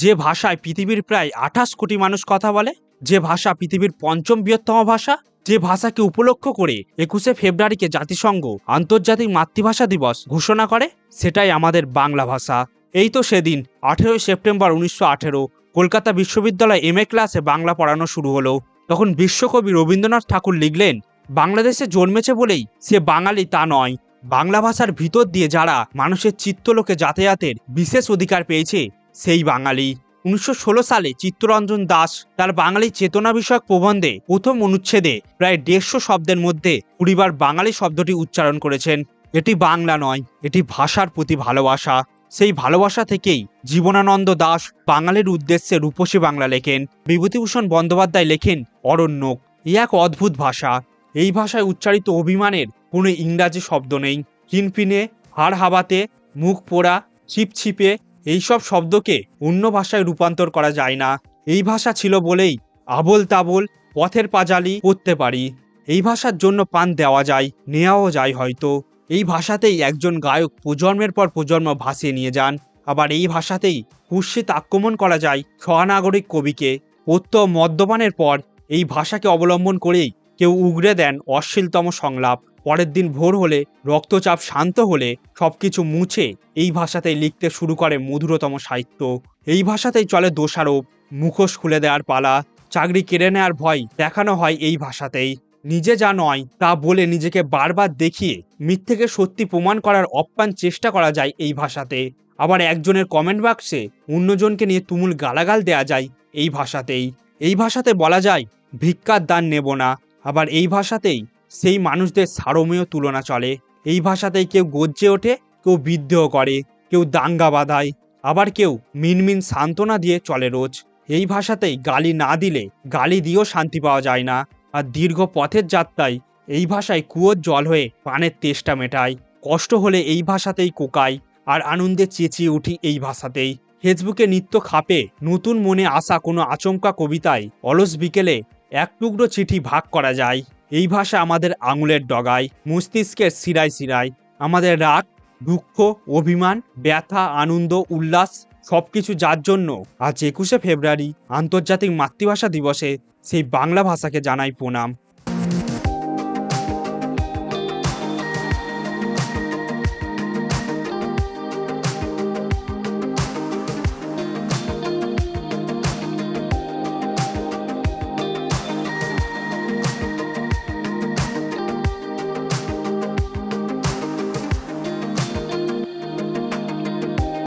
যে ভাষায় পৃথিবীর প্রায় আঠাশ কোটি মানুষ কথা বলে, যে ভাষা পৃথিবীর পঞ্চম বৃহত্তম ভাষা, যে ভাষাকে উপলক্ষ করে একুশে ফেব্রুয়ারিকে জাতিসংঘ আন্তর্জাতিক মাতৃভাষা দিবস ঘোষণা করে, সেটাই আমাদের বাংলা ভাষা। এই তো সেদিন, আঠেরোই সেপ্টেম্বর উনিশশো আঠেরো, কলকাতা বিশ্ববিদ্যালয় এম এ ক্লাসে বাংলা পড়ানো শুরু হলো। তখন বিশ্বকবি রবীন্দ্রনাথ ঠাকুর লিখলেন, বাংলাদেশে জন্মেছে বলেই সে বাঙালি তা নয়। বাংলা ভাষার ভিতর দিয়ে যারা মানুষের চিত্তলোকে যাতায়াতের বিশেষ অধিকার পেয়েছে সেই বাঙালি। উনিশশো ষোলো সালে চিত্তরঞ্জন দাস তার বাঙালি চেতনা বিষয়ক প্রবন্ধে প্রথম অনুচ্ছেদে প্রায় দেড়শো শব্দের মধ্যে কুড়িবার বাঙালি শব্দটি উচ্চারণ করেছেন। এটি বাংলা নয়, এটি ভাষার প্রতি ভালোবাসা। সেই ভালোবাসা থেকেই জীবনানন্দ দাস বাঙালির উদ্দেশ্যে রূপসী বাংলা লেখেন। বিভূতিভূষণ বন্দ্যোপাধ্যায় লেখেন অরণ্যক এ এক অদ্ভুত ভাষা। এই ভাষায় উচ্চারিত অভিমানের কোনো ইংরাজি শব্দ নেই। কিনপিনে হাড় হাবাতে মুখ পোড়া, ছিপছিপে এইসব শব্দকে অন্য ভাষায় রূপান্তর করা যায় না। এই ভাষা ছিল বলেই আবল তাবল পথের পাজালি পড়তে পারি। এই ভাষার জন্য পান দেওয়া যায়, নেওয়াও যায় হয়তো। এই ভাষাতেই একজন গায়ক প্রজন্মের পর প্রজন্ম ভাসিয়ে নিয়ে যান। আবার এই ভাষাতেই কুৎসিত আক্রমণ করা যায় স্বনাগরিক কবিকে। পত্য মদ্যপানের পর এই ভাষাকে অবলম্বন করেই কেউ উগড়ে দেন অশ্লীলতম সংলাপ। পরের দিন ভোর হলে, রক্তচাপ শান্ত হলে সবকিছু মুছে এই ভাষাতেই লিখতে শুরু করে মধুরতম সাহিত্য। এই ভাষাতেই চলে দোষারোপ, মুখোশ খুলে দেওয়ার পালা, চাকরি কেড়ে নেওয়ার ভয় দেখানো হয় এই ভাষাতেই। নিজে যা নয়, তা বলে নিজেকে বারবার দেখিয়ে, মিথ্যেকে সত্যি প্রমাণ করার অপ্রাণ চেষ্টা করা যায় এই ভাষাতে। আবার একজনের কমেন্ট বাক্সে অন্যজনকে নিয়ে তুমুল গালাগাল দেয়া যায় এই ভাষাতেই। এই ভাষাতে বলা যায়, ভিক্ষার দান নেব না। আবার এই ভাষাতেই সেই মানুষদের সারমেয় তুলনা চলে। এই ভাষাতেই কেউ গজ্জে ওঠে, কেউ বিদ্রোহ করে, কেউ দাঙ্গা বাঁধায়, আবার কেউ মিনমিন সান্ত্বনা দিয়ে চলে রোজ। এই ভাষাতেই গালি না দিলে গালি দিয়েও শান্তি পাওয়া যায় না। আর দীর্ঘ পথের যাত্রায় এই ভাষায় কুয়োর জল হয়ে পানের তেষ্টা মেটায়। কষ্ট হলে এই ভাষাতেই কোকাই আর আনন্দে চেঁচিয়ে উঠি এই ভাষাতেই। ফেসবুকে নিত্য খাপে নতুন মনে আসা কোনো আচমকা কবিতায় অলস বিকেলে এক টুকরো চিঠি ভাগ করা যায়। এই ভাষা আমাদের আঙুলের ডগায় মস্তিষ্কের শিরায় শিরায়। আমাদের রাগ, দুঃখ, অভিমান, ব্যথা, আনন্দ, উল্লাস সব কিছু যার জন্য আজ একুশে ফেব্রুয়ারি আন্তর্জাতিক মাতৃভাষা দিবসে সেই বাংলা ভাষাকে জানাই প্রণাম।